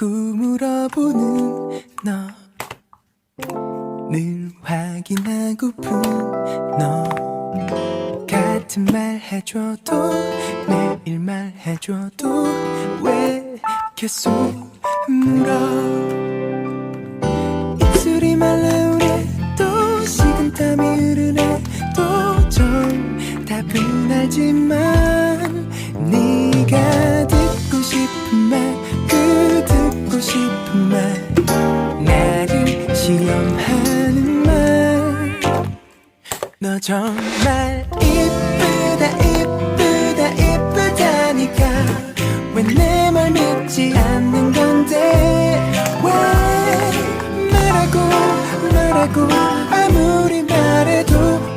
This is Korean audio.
지켜보는 너. 늘 확인하고픈 너. 같은 말 해줘도 매일 말 해줘도 왜 계속 물어? 입술이 말라오네 또 식은땀이 흐르네 또좀 답은 알지만 시험하는 말. 너 정말 이쁘다 이쁘다 이쁘다니까. 왜 내 말 믿지 않는 건데? 왜 말하고 말하고 아무리 말해도